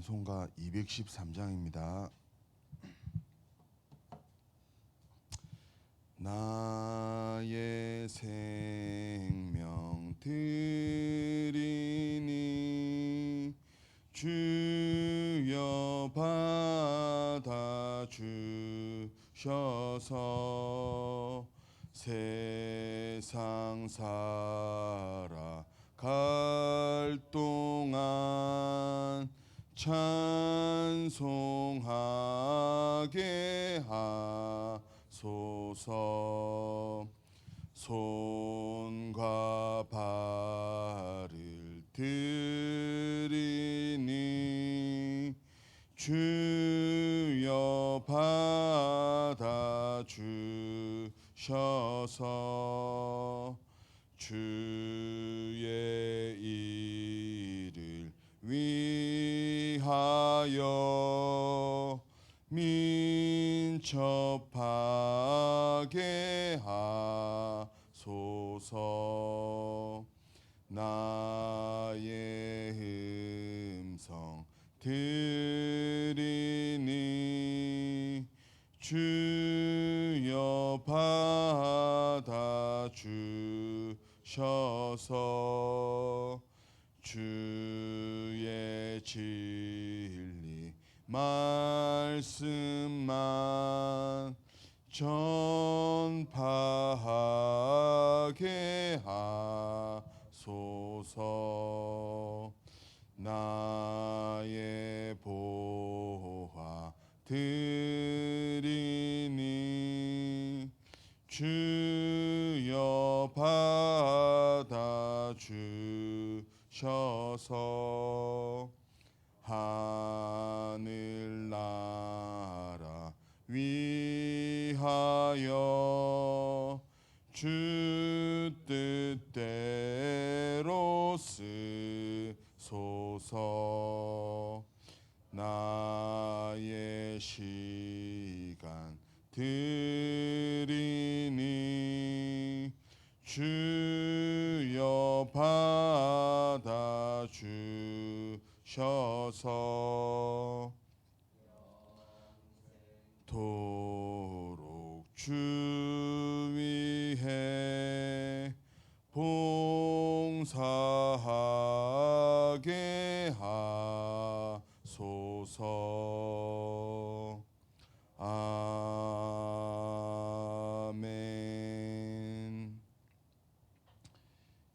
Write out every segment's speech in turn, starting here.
찬송가 213장입니다. 나의 생명 드리니 주여 받아 주셔서 세상 살아갈 동안 찬송하게 하소서. 손과 발을 드리니 주여 받아 주셔서 주의 일을 위 하여 민첩하게 하소서. 나의 음성 드리니 주여 받아 주셔서 주의 진리 말씀만 전파하게 하소서. 나의 보화 드리니 주여 받아 주셔서 하늘나라 위하여 주 뜻대로 쓰소서. 나의 시간 드리니 주여 받아 주 셔서 도록 주 위해 봉사하게 하소서 아멘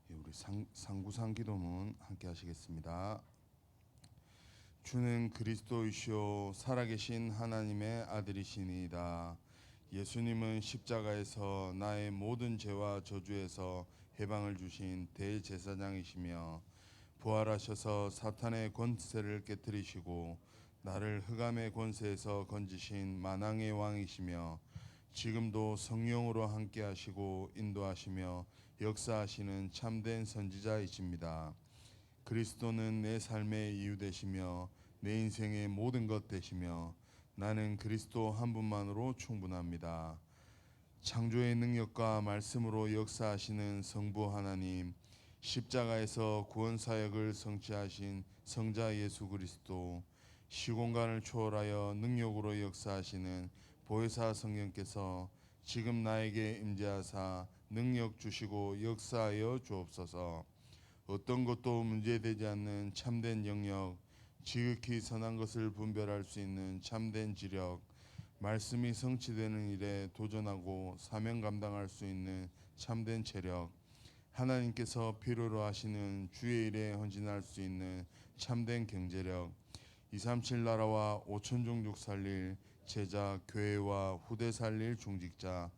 예, 우리 상, 상구상 기도문 함께 하시겠습니다. 주는 그리스도이시오 살아계신 하나님의 아들이시니이다. 예수님은 십자가에서 나의 모든 죄와 저주에서 해방을 주신 대제사장이시며 부활하셔서 사탄의 권세를 깨뜨리시고 나를 흑암의 권세에서 건지신 만왕의 왕이시며 지금도 성령으로 함께 하시고 인도하시며 역사하시는 참된 선지자이십니다. 그리스도는 내 삶의 이유 되시며 내 인생의 모든 것 되시며 나는 그리스도 한 분만으로 충분합니다. 창조의 능력과 말씀으로 역사하시는 성부 하나님, 십자가에서 구원 사역을 성취하신 성자 예수 그리스도, 시공간을 초월하여 능력으로 역사하시는 보혜사 성령께서 지금 나에게 임재하사 능력 주시고 역사하여 주옵소서. 어떤 것도 문제되지 않는 참된 영역, 지극히 선한 것을 분별할 수 있는 참된 지력, 말씀이 성취되는 일에 도전하고 사명 감당할 수 있는 참된 체력, 하나님께서 필요로 하시는 주의 일에 헌신할 수 있는 참된 경제력, 237 나라와 5천 종족 살릴 제자 교회와 후대 살릴 중직자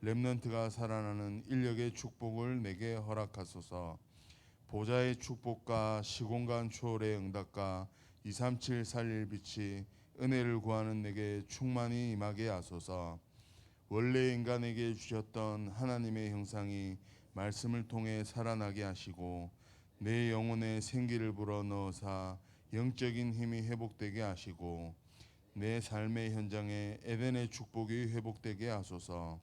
렘넌트가 살아나는 인력의 축복을 내게 허락하소서. 보좌의 축복과 시공간 초월의 응답과 237 살릴 빛이 은혜를 구하는 내게 충만히 임하게 하소서. 원래 인간에게 주셨던 하나님의 형상이 말씀을 통해 살아나게 하시고 내 영혼에 생기를 불어 넣어사 영적인 힘이 회복되게 하시고 내 삶의 현장에 에덴의 축복이 회복되게 하소서.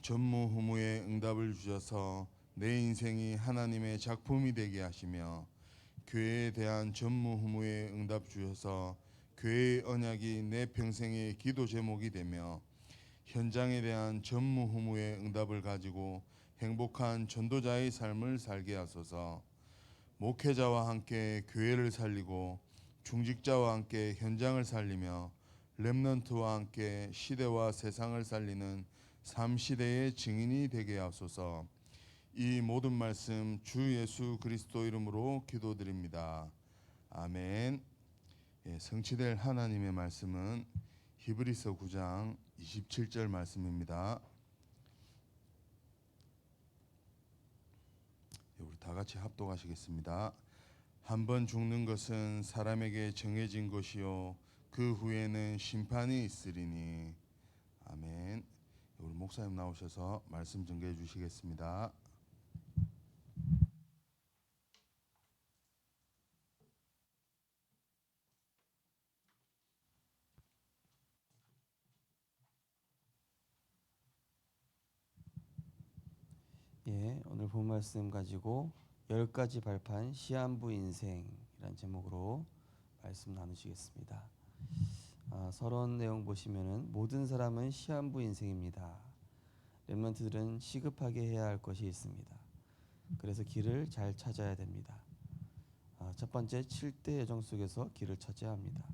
전무후무의 응답을 주셔서 내 인생이 하나님의 작품이 되게 하시며 교회에 대한 전무후무의 응답 주셔서 교회의 언약이 내 평생의 기도 제목이 되며 현장에 대한 전무후무의 응답을 가지고 행복한 전도자의 삶을 살게 하소서. 목회자와 함께 교회를 살리고 중직자와 함께 현장을 살리며 렘넌트와 함께 시대와 세상을 살리는 삼시대의 증인이 되게 하소서. 이 모든 말씀 주 예수 그리스도 이름으로 기도드립니다. 아멘. 예, 성취될 하나님의 말씀은 히브리서 9장 27절 말씀입니다. 예, 우리 다 같이 합독하시겠습니다. 한번 죽는 것은 사람에게 정해진 것이요 그 후에는 심판이 있으리니 아멘. 예, 우리 목사님 나오셔서 말씀 전개해 주시겠습니다. 예, 오늘 본 말씀 가지고 열 가지 발판 시한부 인생이란 제목으로 말씀 나누시겠습니다. 아, 서론 내용 보시면은 모든 사람은 시한부 인생입니다. 렘런트들은 시급하게 해야 할 것이 있습니다. 그래서 길을 잘 찾아야 됩니다. 아, 첫 번째 7대 여정 속에서 길을 찾아야 합니다.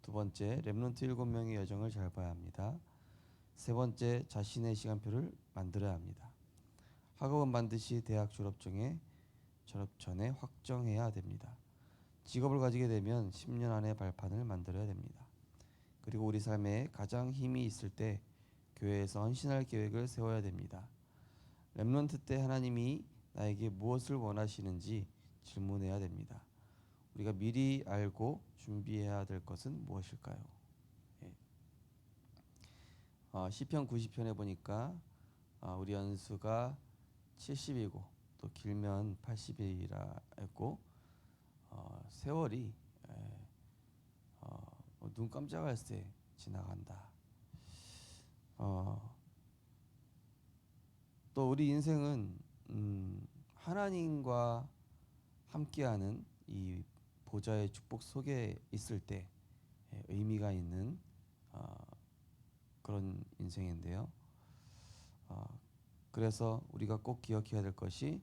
두 번째 렘런트 7명의 여정을 잘 봐야 합니다. 세 번째 자신의 시간표를 만들어야 합니다. 학업은 반드시 대학 졸업 중에 졸업 전에 확정해야 됩니다. 직업을 가지게 되면 10년 안에 발판을 만들어야 됩니다. 그리고 우리 삶에 가장 힘이 있을 때 교회에서 헌신할 계획을 세워야 됩니다. 렘넌트 때 하나님이 나에게 무엇을 원하시는지 질문해야 됩니다. 우리가 미리 알고 준비해야 될 것은 무엇일까요? 예. 어, 시편 90편에 보니까 어, 우리 연수가 70이고 또 길면 80이라 했고 어, 세월이 에, 어, 뭐눈 깜짝할 새 지나간다. 어, 또 우리 인생은 음, 하나님과 함께하는 이 보좌의 축복 속에 있을 때 에, 의미가 있는 어, 그런 인생인데요. 어, 그래서 우리가 꼭 기억해야 될 것이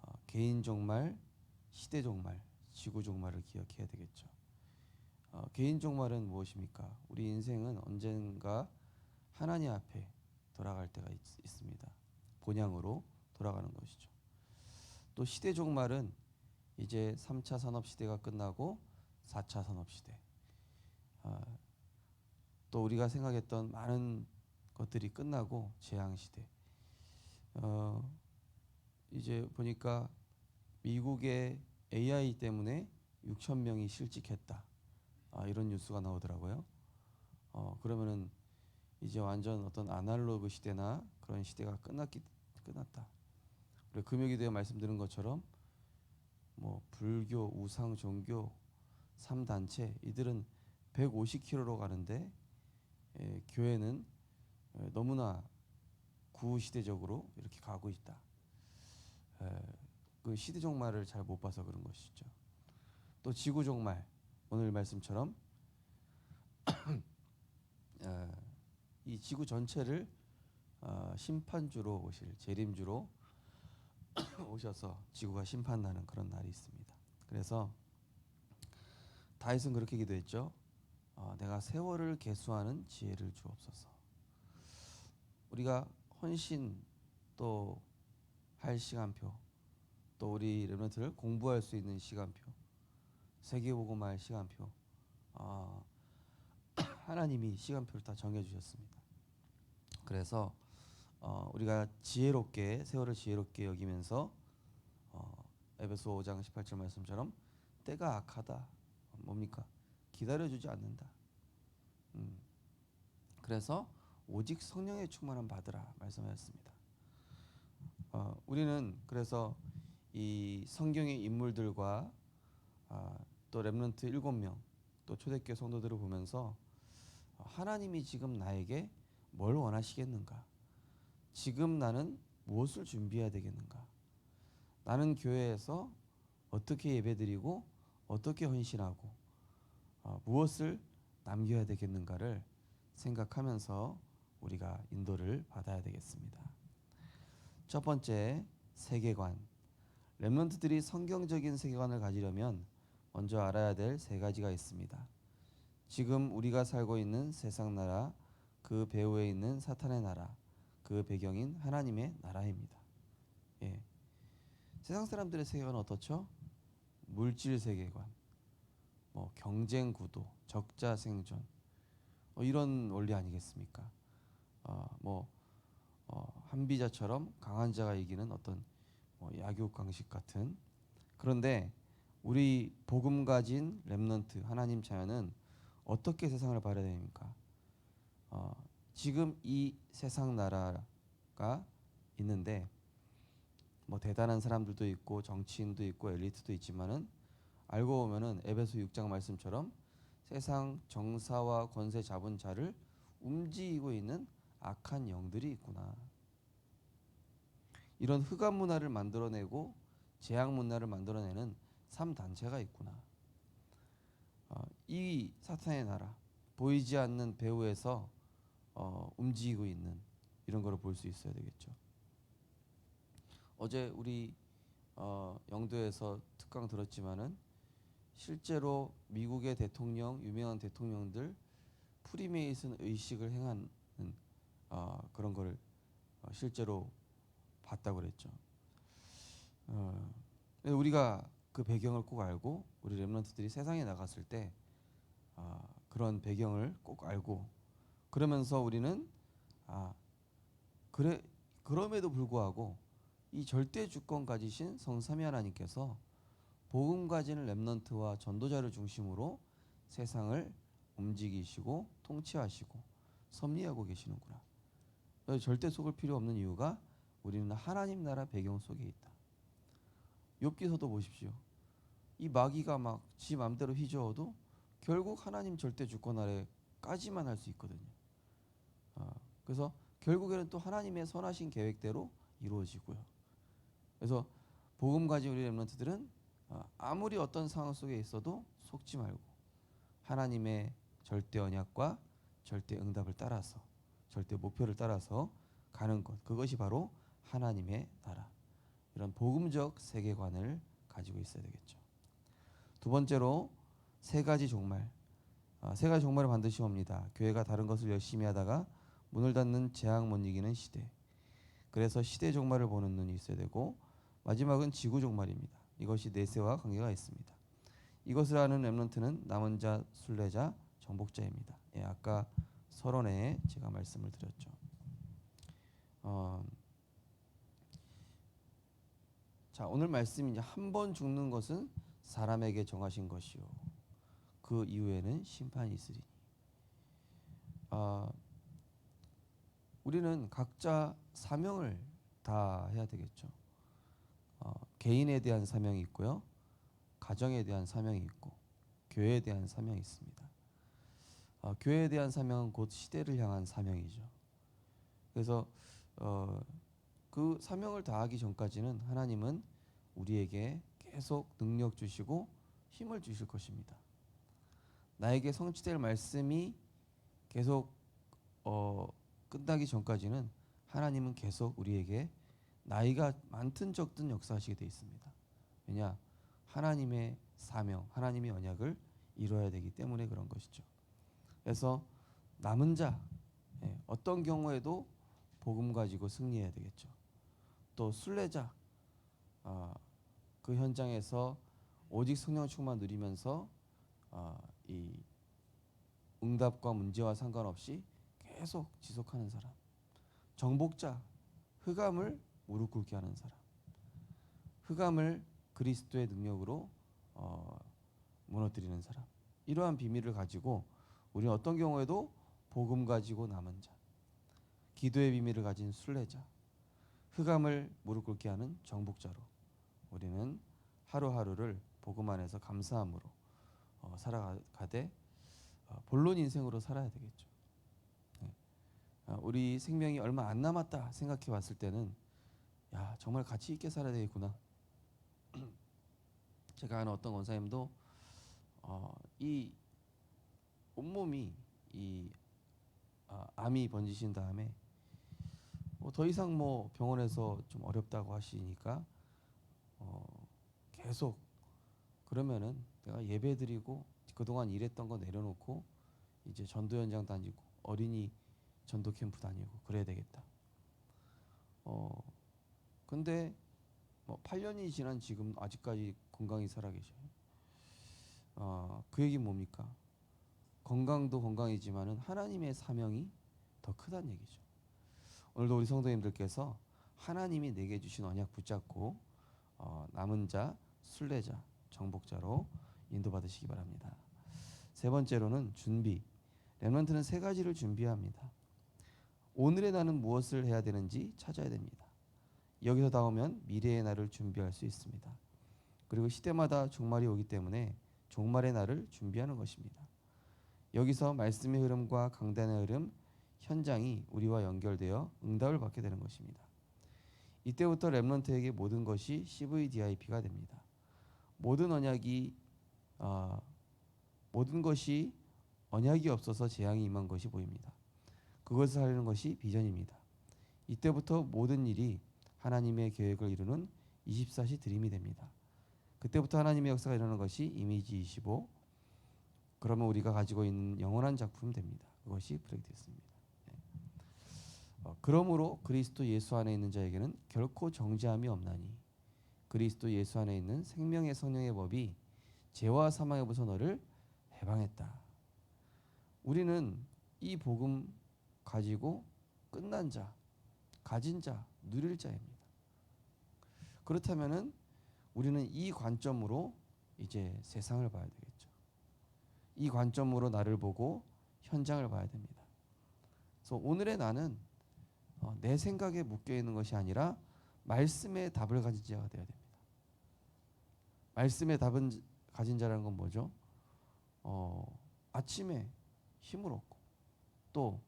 어, 개인 종말, 시대 종말, 지구 종말을 기억해야 되겠죠. 어, 개인 종말은 무엇입니까? 우리 인생은 언젠가 하나님 앞에 돌아갈 때가 있, 있습니다. 본향으로 돌아가는 것이죠. 또 시대 종말은 이제 3차 산업 시대가 끝나고 4차 산업 시대. 아, 또 우리가 생각했던 많은 것들이 끝나고 재앙 시대. 어, 이제 보니까 미국의 AI 때문에 6천 명이 실직했다. 아, 이런 뉴스가 나오더라고요. 어, 그러면은 이제 완전 어떤 아날로그 시대나 그런 시대가 끝났기 끝났다. 우리 금요기도에 말씀드린 것처럼 뭐 불교, 우상 종교, 3단체 이들은 150km로 가는데 에, 교회는 에, 너무나 구시대적으로 이렇게 가고 있다. 에, 그 시대 종말을 잘 못 봐서 그런 것이죠. 또 지구 종말 오늘 말씀처럼 에, 이 지구 전체를 어, 심판주로 오실 재림주로 오셔서 지구가 심판나는 그런 날이 있습니다. 그래서 다윗은 그렇게 기도했죠. 어, 내가 세월을 계수하는 지혜를 주옵소서. 우리가 헌신 또 할 시간표 또 우리 렘런트를 공부할 수 있는 시간표 세계보고말 시간표 어, 하나님이 시간표를 다 정해주셨습니다. 그래서 어, 우리가 지혜롭게 세월을 지혜롭게 여기면서 어, 에베소 5장 18절 말씀처럼 때가 악하다 뭡니까 기다려주지 않는다. 음, 그래서 오직 성령의 충만함 받으라 말씀하셨습니다. 어, 우리는 그래서 이 성경의 인물들과 아, 또 렘넌트 일곱 명, 또 초대교회 성도들을 보면서 어, 하나님이 지금 나에게 뭘 원하시겠는가? 지금 나는 무엇을 준비해야 되겠는가? 나는 교회에서 어떻게 예배드리고 어떻게 헌신하고 어, 무엇을 남겨야 되겠는가를 생각하면서 우리가 인도를 받아야 되겠습니다. 첫 번째 세계관. 렘넌트들이 성경적인 세계관을 가지려면 먼저 알아야 될 세 가지가 있습니다. 지금 우리가 살고 있는 세상 나라, 그 배후에 있는 사탄의 나라, 그 배경인 하나님의 나라입니다. 예. 세상 사람들의 세계관은 어떻죠? 물질 세계관, 뭐 경쟁 구도, 적자 생존, 어, 이런 원리 아니겠습니까? 어, 뭐 어, 한비자처럼 강한 자가 이기는 어떤 뭐 약육 강식 같은 그런데 우리 복음 가진 렘넌트 하나님 자녀는 어떻게 세상을 바라야 됩니까? 어, 지금 이 세상 나라가 있는데 뭐 대단한 사람들도 있고 정치인도 있고 엘리트도 있지만은 알고 보면은 에베소 6장 말씀처럼 세상 정사와 권세 잡은 자를 움직이고 있는 악한 영들이 있구나. 이런 흑암 문화를 만들어내고 재앙 문화를 만들어내는 삼 단체가 있구나. 어, 이 사탄의 나라 보이지 않는 배후에서 어, 움직이고 있는 이런 거를 볼 수 있어야 되겠죠. 어제 우리 어, 영도에서 특강 들었지만은 실제로 미국의 대통령 유명한 대통령들 프리메이슨 의식을 행하는 어, 그런 거를 어, 실제로 봤다고 그랬죠. 어, 우리가 그 배경을 꼭 알고 우리 렘런트들이 세상에 나갔을 때 아, 그런 배경을 꼭 알고 그러면서 우리는 아 그래 그럼에도 불구하고 이 절대 주권 가지신 성삼위 하나님께서 복음 가지는 렘넌트와 전도자를 중심으로 세상을 움직이시고 통치하시고 섭리하고 계시는구나. 그래서 절대 속을 필요 없는 이유가 우리는 하나님 나라 배경 속에 있다. 욥기서도 보십시오. 이 마귀가 막지 마음대로 휘저어도 결국 하나님 절대 주권 아래까지만 할 수 있거든요. 아, 그래서 결국에는 또 하나님의 선하신 계획대로 이루어지고요. 그래서 복음 가진 우리 렘런트들은 아, 아무리 어떤 상황 속에 있어도 속지 말고 하나님의 절대 언약과 절대 응답을 따라서 절대 목표를 따라서 가는 것 그것이 바로 하나님의 나라 이런 복음적 세계관을 가지고 있어야 되겠죠. 두 번째로 세 가지 종말 아, 세 가지 종말을 반드시 옵니다. 교회가 다른 것을 열심히 하다가 문을 닫는 재앙 못 이기는 시대. 그래서 시대 종말을 보는 눈이 있어야 되고 마지막은 지구 종말입니다. 이것이 내세와 관계가 있습니다. 이것을 아는 렘넌트는 남은 자, 순례자, 정복자입니다. 예, 아까 서론에 제가 말씀을 드렸죠. 어, 자 오늘 말씀이 한번 죽는 것은 사람에게 정하신 것이요 그 이후에는 심판이 있으리니. 아 우리는 각자 사명을 다 해야 되겠죠. 어, 개인에 대한 사명이 있고요, 가정에 대한 사명이 있고, 교회에 대한 사명이 있습니다. 어, 교회에 대한 사명은 곧 시대를 향한 사명이죠. 그래서 어, 그 사명을 다하기 전까지는 하나님은 우리에게 계속 능력 주시고 힘을 주실 것입니다. 나에게 성취될 말씀이 계속 어, 끝나기 전까지는 하나님은 계속 우리에게 나이가 많든 적든 역사하시게 돼 있습니다. 왜냐? 하나님의 사명, 하나님의 언약을 이루어야 되기 때문에 그런 것이죠. 그래서 남은 자 예, 어떤 경우에도 복음 가지고 승리해야 되겠죠. 또 순례자 아, 그 현장에서 오직 성령 충만 누리면서 아, 이 응답과 문제와 상관없이 계속 지속하는 사람. 정복자 흑암을 무릎 꿇게 하는 사람. 흑암을 그리스도의 능력으로 어, 무너뜨리는 사람. 이러한 비밀을 가지고 우리는 어떤 경우에도 복음 가지고 남은 자, 기도의 비밀을 가진 순례자, 흑암을 무릎 꿇게 하는 정복자로 우리는 하루하루를 복음 안에서 감사함으로 어, 살아가되 어, 본론 인생으로 살아야 되겠죠. 네. 아, 우리 생명이 얼마 안 남았다 생각해 봤을 때는 야 정말 가치 있게 살아야 되겠구나. 제가 아는 어떤 권사님도 어, 이 온몸이 이 아, 암이 번지신 다음에 뭐 더 이상 뭐 병원에서 좀 어렵다고 하시니까 어, 계속 그러면은 내가 예배 드리고 그동안 일했던 거 내려놓고 이제 전도 현장 다니고 어린이 전도 캠프 다니고 그래야 되겠다. 어 근데 뭐 8년이 지난 지금 아직까지 건강히 살아 계셔요. 어그 얘기 뭡니까? 건강도 건강이지만은 하나님의 사명이 더 크다는 얘기죠. 오늘도 우리 성도님들께서 하나님이 내게 주신 언약 붙잡고 어, 남은 자, 순례자, 정복자로 인도받으시기 바랍니다. 세 번째로는 준비. 렘넌트는 세 가지를 준비합니다. 오늘의 나는 무엇을 해야 되는지 찾아야 됩니다. 여기서 나오면 미래의 나를 준비할 수 있습니다. 그리고 시대마다 종말이 오기 때문에 종말의 날을 준비하는 것입니다. 여기서 말씀의 흐름과 강단의 흐름, 현장이 우리와 연결되어 응답을 받게 되는 것입니다. 이때부터 렘넌트에게 모든 것이 CVDIP가 됩니다. 모든 언약이 어, 모든 것이 언약이 없어서 재앙이 임한 것이 보입니다. 그것을 하려는 것이 비전입니다. 이때부터 모든 일이 하나님의 계획을 이루는 24시 드림이 됩니다. 그때부터 하나님의 역사가 일어나는 것이 이미지 25. 그러면 우리가 가지고 있는 영원한 작품 됩니다. 그것이 브레이크됐습니다. 네. 어, 그러므로 그리스도 예수 안에 있는 자에게는 결코 정죄함이 없나니 그리스도 예수 안에 있는 생명의 성령의 법이 죄와 사망에부터 너를 해방했다. 우리는 이 복음 가지고 끝난 자, 가진 자, 누릴 자입니다. 그렇다면은 우리는 이 관점으로 이제 세상을 봐야 되겠죠. 이 관점으로 나를 보고 현장을 봐야 됩니다. 그래서 오늘의 나는 어, 내 생각에 묶여 있는 것이 아니라 말씀의 답을 가진 자가 되어야 됩니다. 말씀의 답은 가진 자라는 건 뭐죠? 어, 아침에 힘을 얻고 또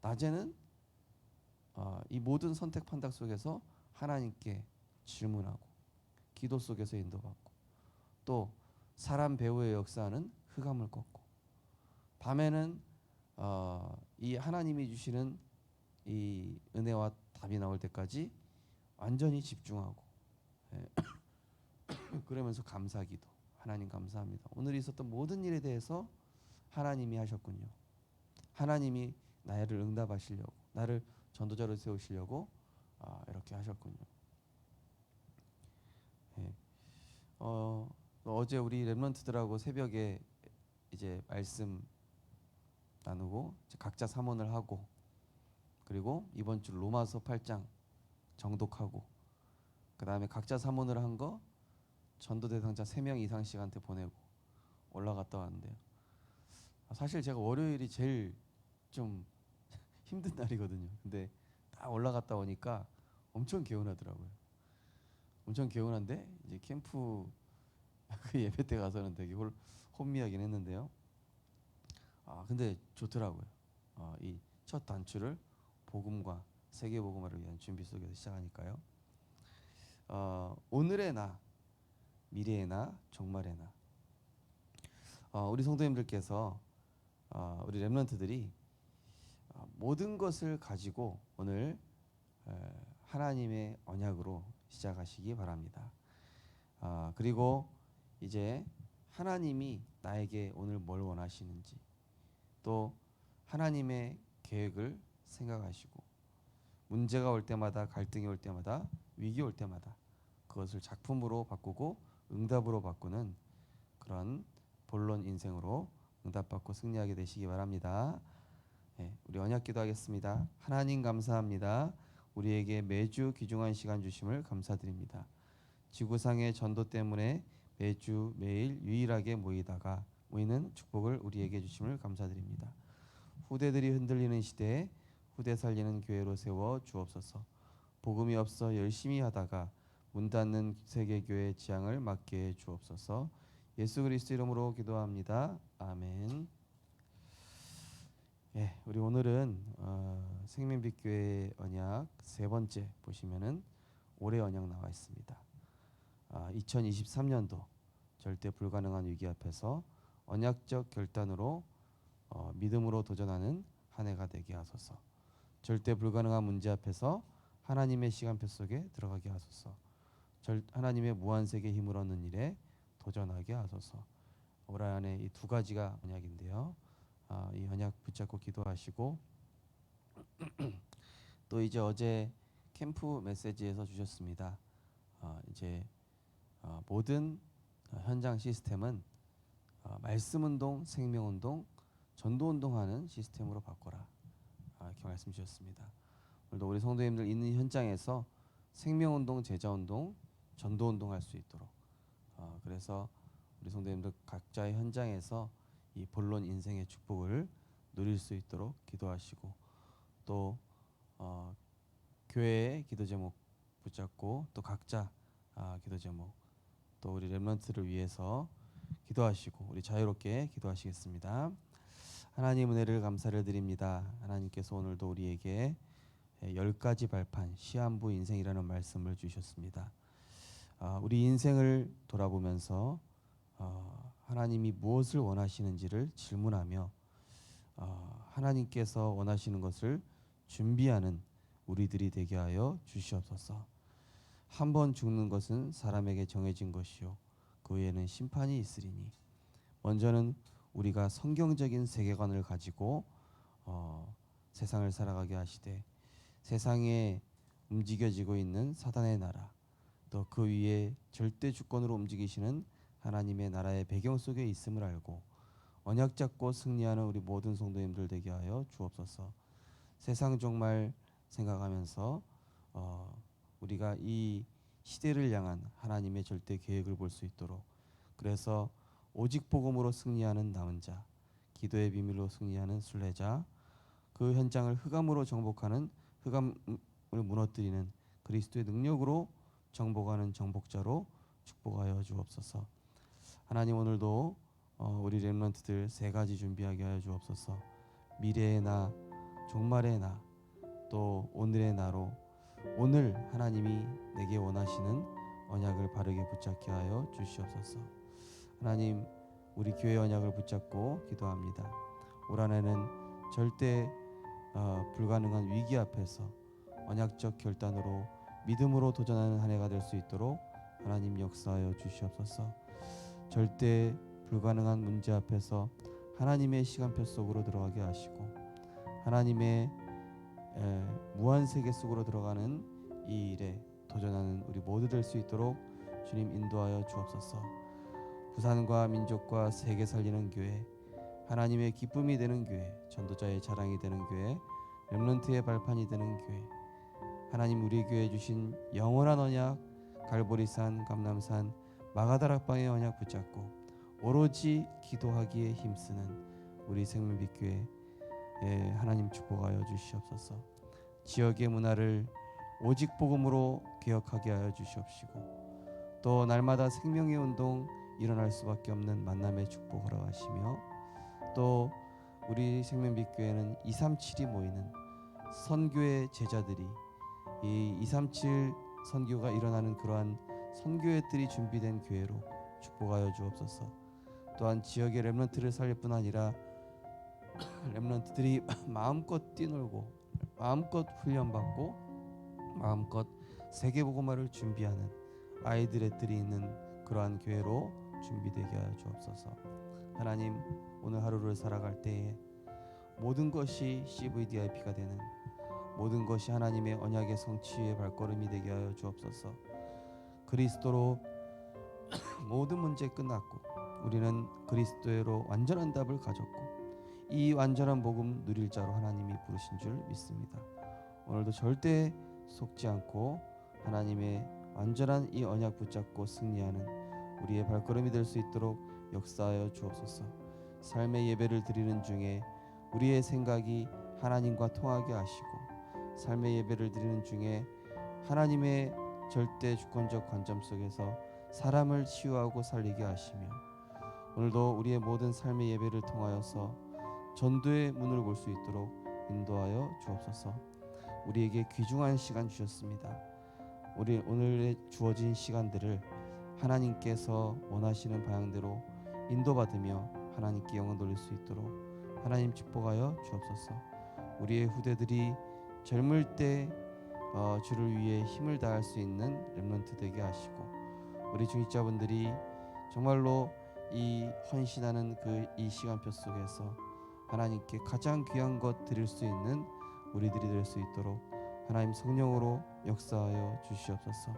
낮에는 어, 이 모든 선택 판단 속에서 하나님께 질문하고 기도 속에서 인도받고 또 사람 배우의 역사는 흑암을 꺾고 밤에는 어, 이 하나님이 주시는 이 은혜와 답이 나올 때까지 완전히 집중하고 예. 그러면서 감사기도 하나님 감사합니다. 오늘 있었던 모든 일에 대해서 하나님이 하셨군요. 하나님이 나를 응답하시려고 나를 전도자로 세우시려고 아, 이렇게 하셨군요. 예. 어, 어제 우리 렘런트들하고 새벽에 이제 말씀 나누고 이제 각자 사문을 하고 그리고 이번 주 로마서 8장 정독하고 그 다음에 각자 사문을 한 거 전도 대상자 3명 이상씩한테 보내고 올라갔다 왔는데요. 아, 사실 제가 월요일이 제일 좀 힘든 날이거든요. 근데 딱 올라갔다 오니까 엄청 개운하더라고요. 엄청 개운한데 이제 캠프 그 예배 때 가서는 되게 홀, 혼미하긴 했는데요. 아 근데 좋더라고요. 어, 이첫 단추를 복음과 세계 복음화를 위한 준비 속에서 시작하니까요. 어, 오늘의 나, 미래의 나, 종말의 나. 어, 우리 성도님들께서 어, 우리 렘런트들이 어, 모든 것을 가지고 오늘 에, 하나님의 언약으로 시작하시기 바랍니다. 아, 그리고 이제 하나님이 나에게 오늘 뭘 원하시는지 또 하나님의 계획을 생각하시고 문제가 올 때마다 갈등이 올 때마다 위기 올 때마다 그것을 작품으로 바꾸고 응답으로 바꾸는 그런 본론 인생으로 응답받고 승리하게 되시기 바랍니다. 네, 우리 언약 기도 하겠습니다. 하나님 감사합니다. 우리에게 매주 귀중한 시간 주심을 감사드립니다. 지구상의 전도 때문에 매주 매일 유일하게 모이다가 모이는 축복을 우리에게 주심을 감사드립니다. 후대들이 흔들리는 시대에 후대 살리는 교회로 세워 주옵소서. 복음이 없어 열심히 하다가 문 닫는 세계 교회 지향을 막게 해 주옵소서. 예수 그리스도 이름으로 기도합니다. 아멘. 예, 우리 오늘은 어, 생명빛 교회 언약 세 번째 보시면은 올해 언약 나와 있습니다. 아, 2023년도 절대 불가능한 위기 앞에서 언약적 결단으로 어, 믿음으로 도전하는 한 해가 되게 하소서. 절대 불가능한 문제 앞에서 하나님의 시간표 속에 들어가게 하소서. 절, 하나님의 무한 세계 힘을 얻는 일에 도전하게 하소서. 올 한해 이두 가지가 언약인데요. 아, 이 언약 붙잡고 기도하시고 또 이제 어제 캠프 메시지에서 주셨습니다. 아, 이제 어, 모든 어, 현장 시스템은 어, 말씀 운동, 생명 운동, 전도 운동하는 시스템으로 바꿔라. 아, 이렇게 말씀 주셨습니다. 오늘도 우리 성도님들 있는 현장에서 생명 운동, 제자 운동, 전도 운동 할 수 있도록. 어, 그래서 우리 성도님들 각자의 현장에서 이 본론 인생의 축복을 누릴 수 있도록 기도하시고 또 어, 교회의 기도 제목 붙잡고 또 각자 아, 기도 제목 또 우리 렘런트를 위해서 기도하시고 우리 자유롭게 기도하시겠습니다. 하나님 은혜를 감사를 드립니다. 하나님께서 오늘도 우리에게 예, 열 가지 발판 시한부 인생이라는 말씀을 주셨습니다. 아, 우리 인생을 돌아보면서 어, 하나님이 무엇을 원하시는지를 질문하며 어, 하나님께서 원하시는 것을 준비하는 우리들이 되게 하여 주시옵소서. 한 번 죽는 것은 사람에게 정해진 것이요 그 후에는 심판이 있으리니 먼저는 우리가 성경적인 세계관을 가지고 어, 세상을 살아가게 하시되 세상에 움직여지고 있는 사단의 나라 또 그 위에 절대 주권으로 움직이시는 하나님의 나라의 배경 속에 있음을 알고 언약 잡고 승리하는 우리 모든 성도님들 되게 하여 주옵소서. 세상 종말 생각하면서 어, 우리가 이 시대를 향한 하나님의 절대 계획을 볼 수 있도록 그래서 오직 복음으로 승리하는 남은 자, 기도의 비밀로 승리하는 순례자, 그 현장을 흑암으로 정복하는 흑암을 무너뜨리는 그리스도의 능력으로 정복하는 정복자로 축복하여 주옵소서. 하나님 오늘도 어, 우리 렘런트들 세 가지 준비하게 하여 주옵소서. 미래의 나, 종말의 나, 또 오늘의 나로 오늘 하나님이 내게 원하시는 언약을 바르게 붙잡게 하여 주시옵소서. 하나님 우리 교회 언약을 붙잡고 기도합니다. 올 한해는 절대 어, 불가능한 위기 앞에서 언약적 결단으로 믿음으로 도전하는 한 해가 될 수 있도록 하나님 역사하여 주시옵소서. 절대 불가능한 문제 앞에서 하나님의 시간표 속으로 들어가게 하시고 하나님의 에, 무한 세계 속으로 들어가는 이 일에 도전하는 우리 모두 될 수 있도록 주님 인도하여 주옵소서. 부산과 민족과 세계 살리는 교회, 하나님의 기쁨이 되는 교회, 전도자의 자랑이 되는 교회, 렘런트의 발판이 되는 교회. 하나님 우리 교회에 주신 영원한 언약, 갈보리산, 감남산, 마가다락방의 언약 붙잡고 오로지 기도하기에 힘쓰는 우리 생명빛 교회 에 하나님 축복하여 주시옵소서. 지역의 문화를 오직 복음으로 개혁하게 하여 주시옵시고 또 날마다 생명의 운동 일어날 수밖에 없는 만남의 축복 허락하시며 또 우리 생명빛 교회는 237이 모이는 선교의 제자들이 이 237 선교가 일어나는 그러한 선교의 뜰이 준비된 교회로 축복하여 주옵소서. 또한 지역의 렘넌트를 살릴 뿐 아니라 렘넌트들이 마음껏 뛰놀고 마음껏 훈련받고 마음껏 세계복음화를 준비하는 아이들의 뜰이 있는 그러한 교회로 준비되게 하여 주옵소서. 하나님 오늘 하루를 살아갈 때에 모든 것이 CVDIP가 되는 모든 것이 하나님의 언약의 성취의 발걸음이 되게 하여 주옵소서. 그리스도로 모든 문제 끝났고 우리는 그리스도로 완전한 답을 가졌고 이 완전한 복음 누릴 자로 하나님이 부르신 줄 믿습니다. 오늘도 절대 속지 않고 하나님의 완전한 이 언약 붙잡고 승리하는 우리의 발걸음이 될 수 있도록 역사하여 주옵소서. 삶의 예배를 드리는 중에 우리의 생각이 하나님과 통하게 하시고 삶의 예배를 드리는 중에 하나님의 절대 주권적 관점 속에서 사람을 치유하고 살리게 하시며 오늘도 우리의 모든 삶의 예배를 통하여서 전도의 문을 볼 수 있도록 인도하여 주옵소서. 우리에게 귀중한 시간 주셨습니다. 우리 오늘에 주어진 시간들을 하나님께서 원하시는 방향대로 인도받으며 하나님께 영광 돌릴 수 있도록 하나님 축복하여 주옵소서. 우리의 후대들이 젊을 때 어, 주를 위해 힘을 다할 수 있는 렘넌트 되게 하시고 우리 중직자분들이 정말로 이 헌신하는 그 이 시간표 속에서 하나님께 가장 귀한 것 드릴 수 있는 우리들이 될 수 있도록 하나님 성령으로 역사하여 주시옵소서.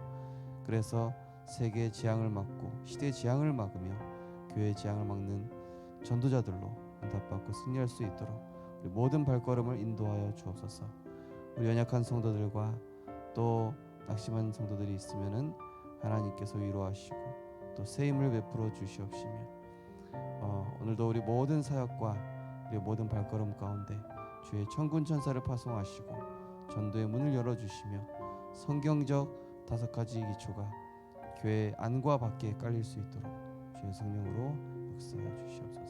그래서 세계의 재앙을 막고 시대의 재앙을 막으며 교회의 재앙을 막는 전도자들로 응답받고 승리할 수 있도록 우리 모든 발걸음을 인도하여 주옵소서. 우리 연약한 성도들과 또 낙심한 성도들이 있으면은 하나님께서 위로하시고 또 새 힘을 베풀어 주시옵시며 어, 오늘도 우리 모든 사역과 우리 모든 발걸음 가운데 주의 천군 천사를 파송하시고 전도의 문을 열어 주시며 성경적 다섯 가지 기초가 교회 안과 밖에 깔릴 수 있도록 주의 성령으로 역사하여 주시옵소서.